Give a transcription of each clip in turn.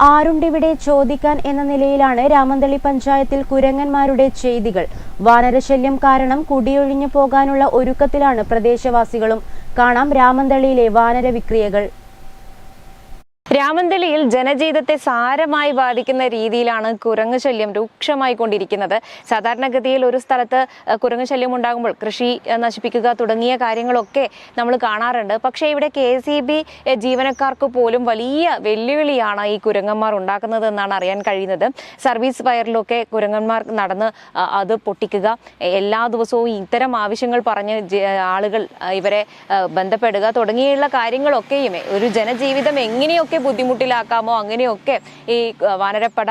ആരുണ്ടിവിടെ ചോദിക്കാൻ എന്ന നിലയിലാണ് രാമന്തളി പഞ്ചായത്തിൽ കുരങ്ങന്മാരുടെ ചെയ്തികൾ. വാനരശല്യം കാരണം കുടിയൊഴിഞ്ഞു പോകാനുള്ള ഒരുക്കത്തിലാണ് പ്രദേശവാസികളും. കാണാം രാമന്തളിയിലെ വാനര വിക്രിയകൾ. രാമന്തളിയിൽ ജനജീവിതത്തെ സാരമായി ബാധിക്കുന്ന രീതിയിലാണ് കുരങ്ങു ശല്യം രൂക്ഷമായി കൊണ്ടിരിക്കുന്നത്. സാധാരണഗതിയിൽ ഒരു സ്ഥലത്ത് കുരങ്ങു ശല്യം ഉണ്ടാകുമ്പോൾ കൃഷി നശിപ്പിക്കുക തുടങ്ങിയ കാര്യങ്ങളൊക്കെ നമ്മൾ കാണാറുണ്ട്. പക്ഷേ ഇവിടെ കെ ജീവനക്കാർക്ക് പോലും വലിയ വെല്ലുവിളിയാണ് ഈ കുരങ്ങന്മാർ ഉണ്ടാക്കുന്നത് എന്നാണ് അറിയാൻ കഴിയുന്നത്. സർവീസ് വയറിലൊക്കെ കുരങ്ങന്മാർ നടന്ന് അത് പൊട്ടിക്കുക എല്ലാ ദിവസവും ഇത്തരം ആവശ്യങ്ങൾ പറഞ്ഞ് ആളുകൾ ഇവരെ ബന്ധപ്പെടുക തുടങ്ങിയുള്ള കാര്യങ്ങളൊക്കെയും ഒരു ജനജീവിതം എങ്ങനെയൊക്കെ ബുദ്ധിമുട്ടിലാക്കാമോ? അങ്ങനെയൊക്കെ ഈ വാനരപ്പട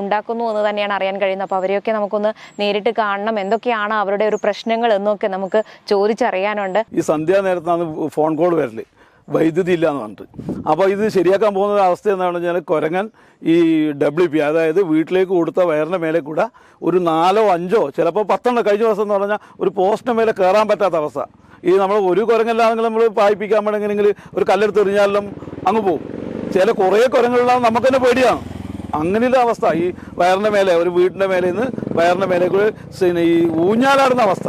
ഉണ്ടാക്കുന്നു എന്ന് തന്നെയാണ് അറിയാൻ കഴിയുന്നത്. അപ്പോൾ അവരെയൊക്കെ നമുക്കൊന്ന് നേരിട്ട് കാണണം. എന്തൊക്കെയാണ് അവരുടെ ഒരു പ്രശ്നങ്ങൾ എന്നൊക്കെ നമുക്ക് ചോദിച്ചറിയാനുണ്ട്. ഈ സന്ധ്യാനേരത്താണ് ഫോൺ കോൾ വരൽ. വൈദ്യുതി ഇല്ല എന്ന് പറഞ്ഞിട്ട്. അപ്പോൾ ഇത് ശരിയാക്കാൻ പോകുന്ന അവസ്ഥ എന്താണെന്ന് വെച്ചാൽ കുരങ്ങൻ ഈ ഡബ്ല്യു പി അതായത് വീട്ടിലേക്ക് കൊടുത്ത വയറിന്റെ മേലെ കൂടെ ഒരു നാലോ അഞ്ചോ ചിലപ്പോൾ പത്തെണ്ണം കഴിഞ്ഞ ദിവസം എന്ന് പറഞ്ഞാൽ ഒരു പോസ്റ്റിന് മേലെ കയറാൻ പറ്റാത്ത അവസ്ഥ. ഈ നമ്മൾ ഒരു കുരങ്ങല്ലാതെ നമ്മൾ പായിപ്പിക്കാൻ വേണമെങ്കിൽ ഒരു കല്ലെടുത്ത് എറിഞ്ഞാലും അങ്ങ് പോകും ചില കുറേ കുരങ്ങളിലാണ് നമുക്ക് തന്നെ പേടിയാണ്. അങ്ങനെയുള്ള അവസ്ഥ. ഈ വയറിന്റെ മേലെ ഒരു വീടിന്റെ മേലെ നിന്ന് വയറിന്റെ മേലെ കൂടെ ഈ ഊഞ്ഞാലാടുന്ന അവസ്ഥ.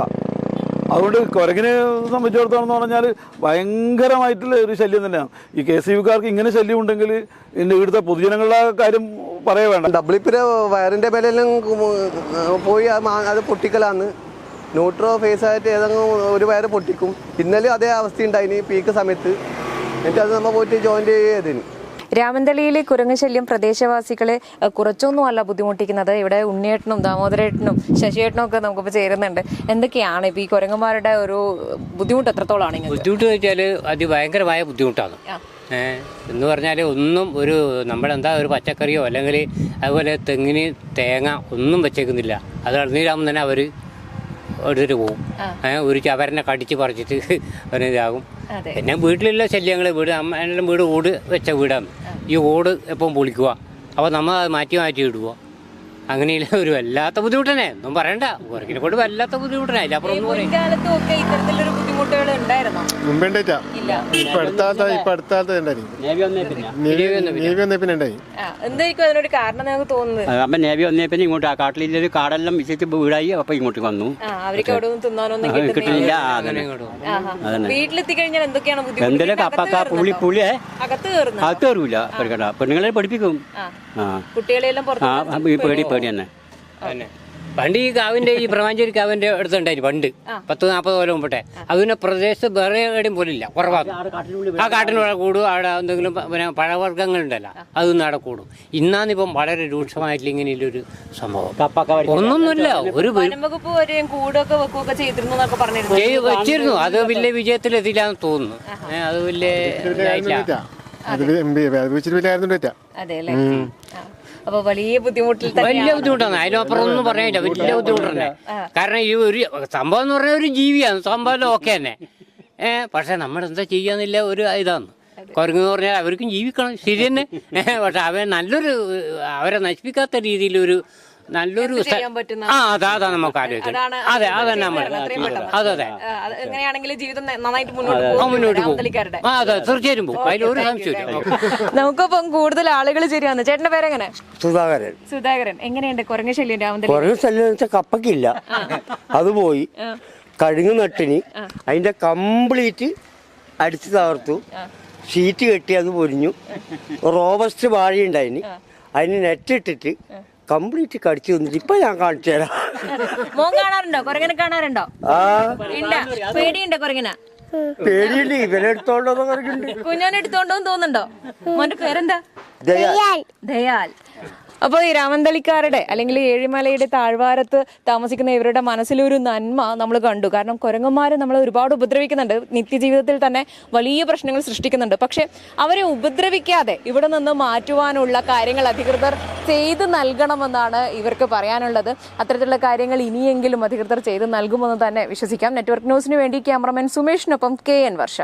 അതുകൊണ്ട് കുരങ്ങിനെ സംബന്ധിച്ചിടത്തോളം എന്ന് പറഞ്ഞാൽ ഭയങ്കരമായിട്ടുള്ള ഒരു ശല്യം തന്നെയാണ്. ഈ കെ സി ബിക്കാർക്ക് ഇങ്ങനെ ശല്യം ഉണ്ടെങ്കിൽ ഇന്ന് ഇവിടുത്തെ പൊതുജനങ്ങളുടെ കാര്യം പറയേ വേണ്ട. ഡബ്ല്യൂപ്പിന്റെ വയറിന്റെ മേലെല്ലാം പോയി അത് പൊട്ടിക്കലാന്ന്. ന്യൂട്രോ ഫേസ് ആയിട്ട് ഏതെങ്കിലും ഒരു വയർ പൊട്ടിക്കും. ഇന്നലെ അതേ അവസ്ഥ ഉണ്ടായിന് പീക്ക് സമയത്ത്. എന്നിട്ട് അത് നമ്മൾ പോയിട്ട് ജോയിന്റ് ചെയ്തതിന് രാമന്തളിയിലെ കുരങ്ങ് ശല്യം പ്രദേശവാസികളെ കുറച്ചൊന്നും അല്ല ബുദ്ധിമുട്ടിക്കുന്നത്. ഇവിടെ ഉണ്ണിയേട്ടനും ദാമോദരേട്ടനും ശശിയേട്ടനും ഒക്കെ നമുക്കിപ്പോൾ ചേരുന്നുണ്ട്. എന്തൊക്കെയാണ് ഇപ്പോൾ ഈ കുരങ്ങന്മാരുടെ ഒരു ബുദ്ധിമുട്ട് എത്രത്തോളമാണ് ബുദ്ധിമുട്ട് വെച്ചാൽ അതിഭയങ്കരമായ ബുദ്ധിമുട്ടാണ്. എന്ന് പറഞ്ഞാൽ ഒന്നും ഒരു നമ്മളെന്താ ഒരു പച്ചക്കറിയോ അല്ലെങ്കിൽ അതുപോലെ തെങ്ങിന് തേങ്ങ ഒന്നും വെച്ചേക്കുന്നില്ല. അത് ഇളനീരാകുമ്പോൾ തന്നെ അവർ എടുത്തിട്ട് പോകും ഒരു ചവരനെ കടിച്ച് പറിച്ചിട്ട് അവരിതാകും. പിന്നെ വീട്ടിലുള്ള ശല്യങ്ങൾ വീട് അമ്മ വീട് ഓട് വെച്ച വീടാണ്. ഈ ഓട് എപ്പം പൊളിക്കുക? അപ്പോൾ നമ്മൾ അത് മാറ്റി മാറ്റി ഇടുക. അങ്ങനെയല്ല ഒരു വല്ലാത്ത ബുദ്ധിമുട്ടനെ ഒന്നും പറയണ്ട. വർക്കിനെ കൊണ്ട് വല്ലാത്ത ബുദ്ധിമുട്ടനെ അതിലപ്പുറം ഒന്നും പറയും. ബുദ്ധിമുട്ടുകൾ ഉണ്ടായിരുന്നോ? മുമ്പേണ്ടായിട്ടാ ഇല്ല. ഇപ്പൊ അടുത്ത കാലത്താ ഇപ്പൊ അടുത്ത കാലത്ത് ഉണ്ടായി. നേവി വന്നേ പിന്നെ. ഉണ്ടായി. ആ, എന്തായിരിക്കും അതിനൊരു കാരണം നിങ്ങൾക്ക് തോന്നുന്നത്? അപ്പം നേവി വന്നേ പിന്നെ ഇങ്ങോട്ട് ആ കാട്ടിലൊരു കാടെല്ലാം വിശേഷിച്ച് വീടായി അപ്പം ഇങ്ങോട്ട് വന്നു. ആ അവർക്ക് അവിടെ ഒന്നും തിന്നാനൊന്നും അത് കിട്ടുന്നില്ല. കിട്ടുന്നില്ല. അതന്നെ ആഹാ. വീട്ടിലെത്തി കഴിഞ്ഞാൽ എന്തൊക്കെയാണ് ബുദ്ധിമുട്ട്? എന്തെങ്കിലും പുളി? പുളിയെ? അകത്ത് കയറുന്നു അകത്ത് കയറൂല. പെണ്ണുങ്ങളെ പഠിപ്പിക്കും. ആ. ആ. കുട്ടികളെല്ലാം ആ ഈ പേടി പേടി തന്നെ. പണ്ട് ഈ കാവിന്റെ ഈ പ്രമാഞ്ചേരി കാവിന്റെ അടുത്തുണ്ടായിരുന്നു പണ്ട്. പത്ത് നാൽപ്പത് കൊല്ലം മുമ്പട്ടെ അതിന്റെ പ്രദേശത്ത് വേറെ എവിടെയും പോലില്ല. കുറവാണ്. ആ കാട്ടിനുള്ള കൂടും. അവിടെ എന്തെങ്കിലും പിന്നെ പഴവർഗങ്ങൾ ഉണ്ടല്ലോ അതൊന്നും അവിടെ കൂടും. ഇന്നാന്നിപ്പം വളരെ രൂക്ഷമായിട്ടുള്ള ഇങ്ങനെയുള്ളൊരു സംഭവം. ഒന്നൊന്നുമില്ല. ഒരു വെച്ചിരുന്നു. അത് വലിയ വിജയത്തിലെത്തില്ലാന്ന് തോന്നുന്നു. ഏ, അത് വലിയ. അത് വെച്ചിട്ട് വലിയ അതെ. അല്ലേ? അപ്പൊ വലിയ ബുദ്ധിമുട്ടിൽ തന്നെ വലിയ ബുദ്ധിമുട്ടാണ്. അതിനപ്പുറം ഒന്നും പറയാനില്ല. വലിയ ബുദ്ധിമുട്ട് കാരണം ഈ ഒരു സംഭവം എന്ന് പറഞ്ഞാൽ ഒരു ജീവിയാണ്. സംഭവം ഓക്കെ തന്നെ. ഏഹ് പക്ഷെ നമ്മൾ എന്താ ചെയ്യാന്നില്ല? ഒരു ഇതാണ്. കുരങ്ങ് എന്ന് പറഞ്ഞാൽ അവർക്കും ജീവിക്കണം. ശരി തന്നെ. പക്ഷെ അവൻ നല്ലൊരു അവരെ നശിപ്പിക്കാത്ത രീതിയിലൊരു നല്ലൊരു ആ അതാ അതാ നമുക്ക് ആലോചിക്കാം അതാണ് അതെ അതന്നെ നമ്മൾ അതെ അതെ. എങ്ങനെയാണെങ്കിലും ജീവിതം നന്നായിട്ട് മുന്നോട്ട് മുന്നോട്ട് പോകും. ആ അതെ തീർച്ചയായും പോകും. അതിലൊരു സംശയമില്ല. നമുക്കിപ്പം കൂടുതൽ ആളുകൾ ശരിയാണ് ചേട്ടന്റെ പേരെങ്ങനെ? സുധാകരൻ. സുധാകരൻ. എങ്ങനെയുണ്ട്? കുരങ്ങ ശല്യം രാമന്തലി ശല്യം സ്ഥലം വെച്ചാൽ കപ്പക്കില്ല. അത് പോയി. കഴുങ്ങ് നട്ടിന് അതിന്റെ കംപ്ലീറ്റ് അടിച്ചു തകർത്തു. ഷീറ്റ് കെട്ടി അത് പൊരിഞ്ഞു. റോബസ്റ്റ് വാഴയുണ്ടായിന്. അതിന് നെറ്റ് ഇട്ടിട്ട് കംപ്ലീറ്റ് കടിച്ചു തന്നിട്ട് ഇപ്പൊ ഞാൻ കാണിച്ചു തരാം. മോൻ കാണാറുണ്ടോ? കുരങ്ങനെ കാണാറുണ്ടോ? ആ. പേടിയുണ്ടോ കുരങ്ങന? പേടിയുണ്ട് ഇവരെടുത്തോണ്ടോ പറഞ്ഞിട്ടുണ്ട് കുഞ്ഞോനെ എടുത്തോണ്ടോന്ന് തോന്നുന്നുണ്ടോ? മോന്റെ പേരെന്താ? ദയാൽ. ദയാൽ. അപ്പോൾ ഈ രാമന്തളിക്കാരുടെ അല്ലെങ്കിൽ ഏഴിമലയുടെ താഴ്വാരത്ത് താമസിക്കുന്ന ഇവരുടെ മനസ്സിലൊരു നന്മ നമ്മൾ കണ്ടു. കാരണം കുരങ്ങന്മാരെ നമ്മൾ ഒരുപാട് ഉപദ്രവിക്കുന്നുണ്ട്. നിത്യജീവിതത്തിൽ തന്നെ വലിയ പ്രശ്നങ്ങൾ സൃഷ്ടിക്കുന്നുണ്ട്. പക്ഷേ അവരെ ഉപദ്രവിക്കാതെ ഇവിടെ നിന്ന് മാറ്റുവാനുള്ള കാര്യങ്ങൾ അധികൃതർ ചെയ്തു നൽകണമെന്നാണ് ഇവർക്ക് പറയാനുള്ളത്. അത്തരത്തിലുള്ള കാര്യങ്ങൾ ഇനിയെങ്കിലും അധികൃതർ ചെയ്തു നൽകുമെന്ന് തന്നെ വിശ്വസിക്കാം. നെറ്റ്വർക്ക് ന്യൂസിന് വേണ്ടി ക്യാമറമാൻ സുമേഷിനൊപ്പം കെ എൻ വർഷ.